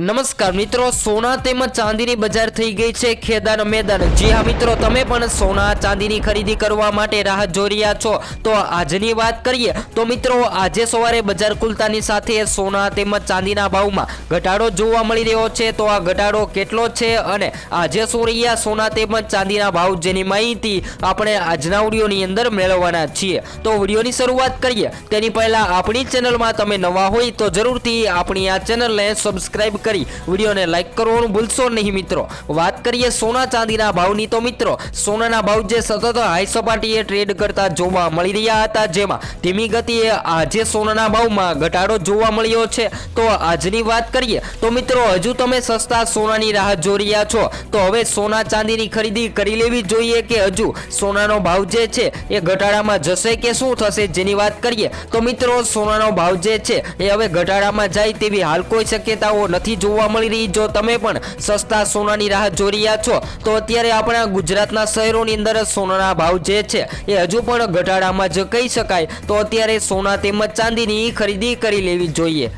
નમસ્કાર મિત્રો, સોના તેમજ ચાંદીની બજાર થઈ ગઈ છે ખેદાન મેદાન. જી હા મિત્રો, તમે પણ સોના, ચાંદીની ખરીદી કરવા માટે રાહ જોઈ રહ્યા છો. તો આજની વાત કરીએ, તો મિત્રો, આજે સવારે બજાર ખુલતાની સાથે સોના તેમજ ચાંદીના ભાવમાં ઘટાડો જોવા મળી રહ્યો છે. તો આ ઘટાડો કેટલો છે અને આજે શું રહ્યા સોના તેમજ ચાંદીના ભાવ જેની માહિતી આપણે આજના વિડીયોની અંદર મેળવવાના છીએ. તો વિડીયોની શરૂઆત કરીએ. તેની પહેલાં આપણી ચેનલમાં તમે નવા હોય તો જરૂરથી આપણી આ ચેનલને સબસ્ક્રાઇબ કરી. વિડીયોને લાઈક કરવાનું ભૂલશો નહીં મિત્રો. વાત કરીએ સોના ચાંદીના ભાવની તો મિત્રો, સોનાના ભાવ જે સતત હાઈ સપાટીએ ટ્રેડ કરતા જોવા મળી રહ્યા હતા. જેમાં ધીમી ગતિએ આજે સોનાના ભાવમાં ઘટાડો જોવા મળ્યો છે. તો આજની વાત કરીએ, તો મિત્રો, હજુ તમે સસ્તા સોનાની રાહ જોઈ રહ્યા છો. તો હવે સોના ચાંદીની ખરીદી કરી લેવી જોઈએ કે હજુ? સોનાનો ભાવ જે છે, એ ઘટાડામાં જશે કે શું થશે જેની વાત કરીએ? તો મિત્રો, સોનાનો ભાવ જે છે, એ હવે ઘટાડામાં જાય તેવી હાલ કોઈ શક્યતાઓ નથી. જોવા મળી રહી. જો તમે પણ સસ્તા સોનાની રાહ જોઈ રહ્યા છો, તો અત્યારે આપણા ગુજરાતના શહેરોની અંદર સોનાના ભાવ જે છે, એ હજુ પણ ઘટાડામાં જ કહી શકાય. તો અત્યારે સોના તેમજ ચાંદીની ખરીદી કરી લેવી જોઈએ.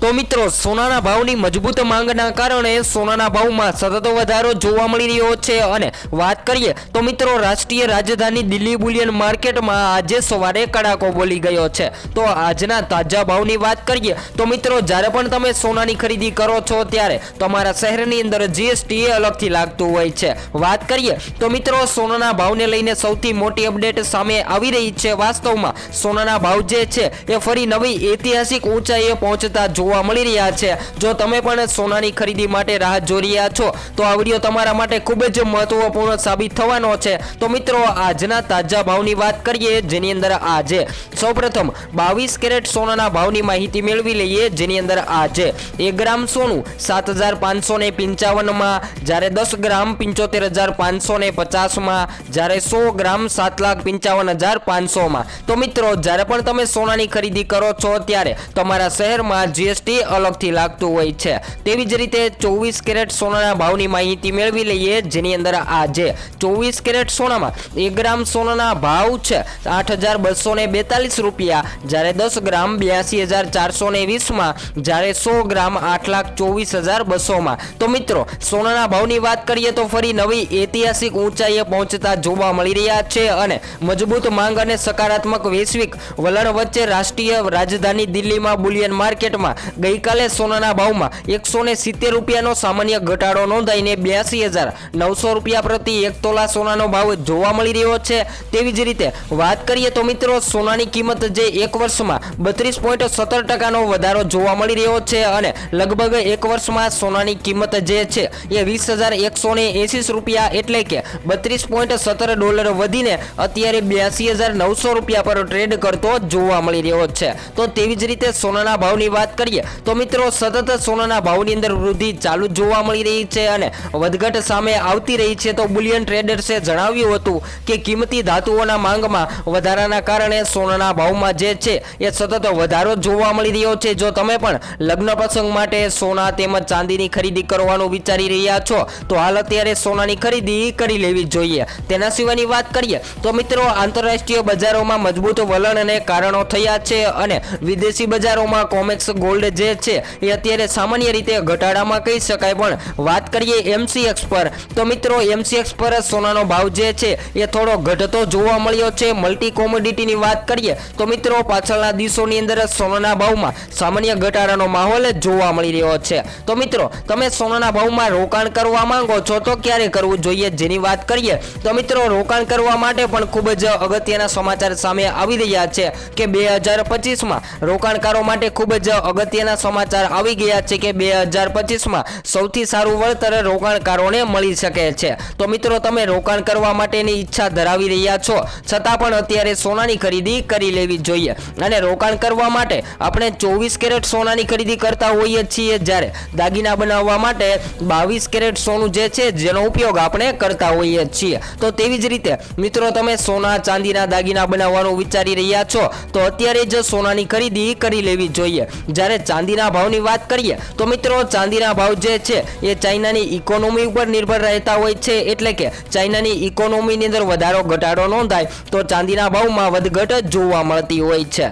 તો મિત્રો, સોનાના ભાવની મજબૂત માંગના કારણે સોનાના ભાવમાં સતત વધારો જોવા મળી રહ્યો છે. અને વાત કરીએ તો મિત્રો, રાષ્ટ્રીય રાજધાની દિલ્હી બુલિયન માર્કેટમાં આજે સવારે કડાકો બોલી ગયો છે. તો આજના તાજા ભાવની વાત કરીએ તો મિત્રો, જ્યારે પણ તમે સોનાની ખરીદી કરો છો, ત્યારે તમારા શહેરની અંદર જીએસટી અલગથી લાગતું હોય છે. વાત કરીએ તો મિત્રો, સોનાના ભાવને લઈને સૌથી મોટી અપડેટ સામે આવી રહી છે. વાસ્તવમાં, સોનાના ભાવ જે છે, એ ફરી નવી ઐતિહાસિક ઊંચાઈએ પહોંચતા જોવા મળી રહ્યા છે. જો તમે પણ સોનાની ખરીદી માટે રાહ જોઈ રહ્યા છો, તો આ વીડિયો તમારા માટે ખૂબ જ મહત્વપૂર્ણ સાબિત થવાનો છે. તો મિત્રો, આજના તાજા ભાવની વાત કરીએ, જેની અંદર આજે સૌપ્રથમ બાવીસ કેરેટ સોનાના ભાવની માહિતી મેળવી લઈએ, જેની અંદર આજે એક ગ્રામ સોનું સાત હજાર પાંચસો ને પંચાવનમાં, જ્યારે દસ ગ્રામ પંચોતેર હજાર પાંચસો ને પચાસમાં, જ્યારે સો ગ્રામ સાત લાખ પંચાવન હજાર પાંચસોમાં. તો મિત્રો, જ્યારે પણ તમે સોનાની ખરીદી કરો છો, ત્યારે તમારા શહેરમાં જીએસટી અલગથી લાગતું હોય છે. તેવી જ રીતે ચોવીસ કેરેટ સોનાના ભાવની માહિતી મેળવી લઈએ, જેની અંદર આજે ચોવીસ કેરેટ સોનામાં એક ગ્રામ સોનાના ભાવ છે આઠ હજાર બસો ને બેતાલીસ રૂપિયા, જ્યારે દસ ગ્રામ બ્યાસી હજાર ચારસો ને વીસમાં, જ્યારે સો ગ્રામ આઠ લાખ ચોવીસ હજાર બસોમાં. તો મિત્રો, સોનાના ભાવની વાત કરીએ તો ફરી નવી ઐતિહાસિક ઊંચાઈએ પહોંચતા જોવા મળી રહ્યા છે અને મજબૂત માંગ અને સકારાત્મક વૈશ્વિક વલણ વચ્ચે રાષ્ટ્રીય રાજધાની દિલ્હીમાં બુલિયન માર્કેટમાં ગઈકાલે સોનાના ભાવમાં એકસો ને સિત્તેર રૂપિયાનો સામાન્ય ઘટાડો નોંધાઈને બ્યાસી હજાર નવસો રૂપિયા પ્રતિ એક તોલા સોનાનો ભાવ જોવા મળી રહ્યો છે. તેવી જ રીતે વાત કરીએ તો મિત્રો, સોનાની કિંમત જે એક વર્ષમાં બત્રીસ પોઈન્ટ સત્તર ટકાનો વધારો જોવા મળી રહ્યો છે અને લગભગ એક વર્ષમાં સોનાની કિંમત જે છે એ વીસ હજાર એકસો ને એંસી રૂપિયા એટલે કે બત્રીસ પોઈન્ટ સત્તર ડોલર વધીને અત્યારે બ્યાસી હજાર નવસો રૂપિયા પર ટ્રેડ કરતો જોવા મળી રહ્યો છે. તો તેવી જ રીતે સોનાના ભાવની વાત કરીએ તો મિત્રો, સતત સોનાના ભાવની અંદર વૃદ્ધિ ચાલુ જોવા મળી રહી છે અને વધઘટ સામે આવતી રહી છે. તો બુલિયન ટ્રેડર્સે જણાવ્યું હતું કે કિંમતી ધાતુઓના માંગમાં વધારાના કારણે સોનાના ભાવમાં જે છે એ સતત વધારો જોવા મળી રહ્યો છે. જો તમે પણ લગ્ન પ્રસંગ માટે સોના તેમજ ચાંદીની ખરીદી કરવાનું વિચારી રહ્યા છો, તો હાલ અત્યારે સોનાની ખરીદી કરી લેવી જોઈએ. તેના સિવાયની વાત કરીએ, તો મિત્રો, આંતરરાષ્ટ્રીય બજારોમાં મજબૂત વલણ અને કારણો થયા છે અને વિદેશી બજારોમાં કોમેક્સ ગોલ્ડ જે છે એ અત્યારે સામાન્ય રીતે ઘટાડામાં કહી શકાય, પણ વાત કરીએ એમસીએક્સ પર, તો મિત્રો એમસીએક્સ પર સોનાનો ભાવ જે છે એ થોડો ઘટતો જોવા મળ્યો છે. મલ્ટી કોમોડિટીની વાત કરીએ, તો મિત્રો પાછળના દિવસોની અંદર સોનાના ભાવમાં સામાન્ય ઘટાડાનો માહોલ જોવા મળી રહ્યો છે. તો મિત્રો, તમે સોનાના ભાવમાં રોકાણ કરવા માંગો છો તો ક્યારે કરવું જોઈએ જેની વાત કરીએ, તો મિત્રો રોકાણ કરવા માટે પણ ખૂબ જ અગત્યના સમાચાર સામે આવી રહ્યા છે કે બે હજાર પચીસમાં રોકાણકારો માટે ખૂબ જ અગત્યના સમાચાર આવી ગયા છે કે બે હજાર પચીસમાં સૌથી સારું વળતર રોકાણકારોને મળી શકે છે. તો મિત્રો, તમે રોકાણ કરવા માટેની ઈચ્છા ધરાવી રહ્યા છો. છતાં પણ અત્યારે સોનાની ખરીદી કરી લેવી જોઈએ અને રોકાણ કરવા માટે આપણે ચોવીસ કેરેટ સોનાની ખરીદી કરતા હોઈએ છીએ જ્યારે દાગીના બનાવવા માટે બાવીસ કેરેટ સોનું જે છે, જેનો ઉપયોગ આપણે કરતા હોઈએ છીએ. તો તેવી જ રીતે, મિત્રો, તમે સોના, ચાંદીના દાગીના બનાવવાનું વિચારી રહ્યા છો, તો અત્યારે જ સોનાની ખરીદી કરી લેવી જોઈએ. જ્યારે ચાંદીના ભાવની વાત કરીએ, તો મિત્રો ચાંદીના ભાવ જે છે, એ ચાઇનાની ઇકોનોમી ઉપર નિર્ભર રહેતા હોય છે, એટલે કે ચાઇનાની ઇકોનોમીની અંદર વધારો ઘટાડો નોંધાય, તો ચાંદીના ભાવમાં વધઘટ જોવા મળતી હોય છે.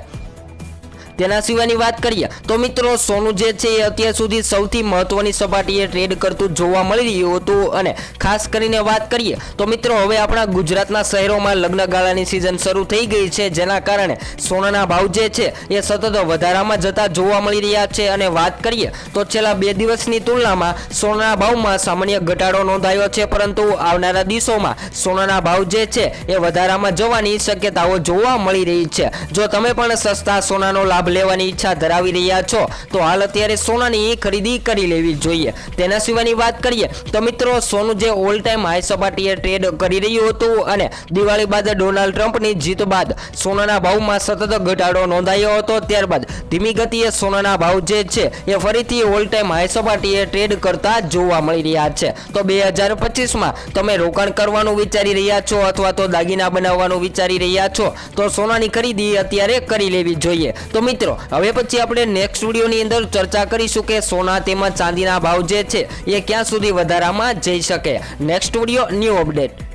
તેના સિવાયની વાત કરીએ તો મિત્રો સોનું જે છે એ અત્યાર સુધી સૌથી મહત્વની સપાટીએ ટ્રેડ કરતું જોવા મળી રહ્યું હતું અને ખાસ કરીને વાત કરીએ તો મિત્રો હવે આપણા ગુજરાતના શહેરોમાં લગ્નગાળાની સિઝન શરૂ થઈ ગઈ છે. જેના કારણે સોનાના ભાવ જે છે એ સતત વધારામાં જતા જોવા મળી રહ્યા છે અને વાત કરીએ તો છેલ્લા બે દિવસની તુલનામાં સોનાના ભાવમાં સામાન્ય ઘટાડો નોંધાયો છે, પરંતુ આવનારા દિવસોમાં સોનાના ભાવ જે છે એ વધારામાં જવાની શક્યતાઓ જોવા મળી રહી છે. જો તમે પણ સસ્તા સોનાનો લાભ લેવાની ઈચ્છા ધરાવી રહ્યા છો, તો હાલ અત્યારે સોનાની ખરીદી કરી લેવી જોઈએ. તેના સિવાયની વાત કરીએ, તો મિત્રો, સોનું જે ઓલ ટાઈમ હાઈ સપાટીએ ટ્રેડ કરી રહ્યું હતું અને દિવાળી બાદ ડોનાલ્ડ ટ્રમ્પની જીત બાદ સોનાના ભાવમાં સતત ઘટાડો નોંધાયો હતો, ત્યારબાદ ધીમી ગતિએ સોનાના ભાવ જે છે એ ફરીથી ઓલ ટાઈમ હાઈ સપાટીએ ટ્રેડ કરતા જોવા મળી રહ્યા છે. તો બે હજાર પચીસમાં તમે રોકાણ કરવાનું વિચારી રહ્યા છો અથવા તો દાગીના બનાવવાનું વિચારી રહ્યા છો, તો સોનાની ખરીદી અત્યારે કરી લેવી જોઈએ. તો મિત્રો, હવે પછી આપણે નેક્સ્ટ વિડીયોની અંદર ચર્ચા કરીશું કે સોના તેમજ ચાંદીના ભાવ જે છે, એ ક્યાં સુધી વધારામાં જઈ શકે. Next video new update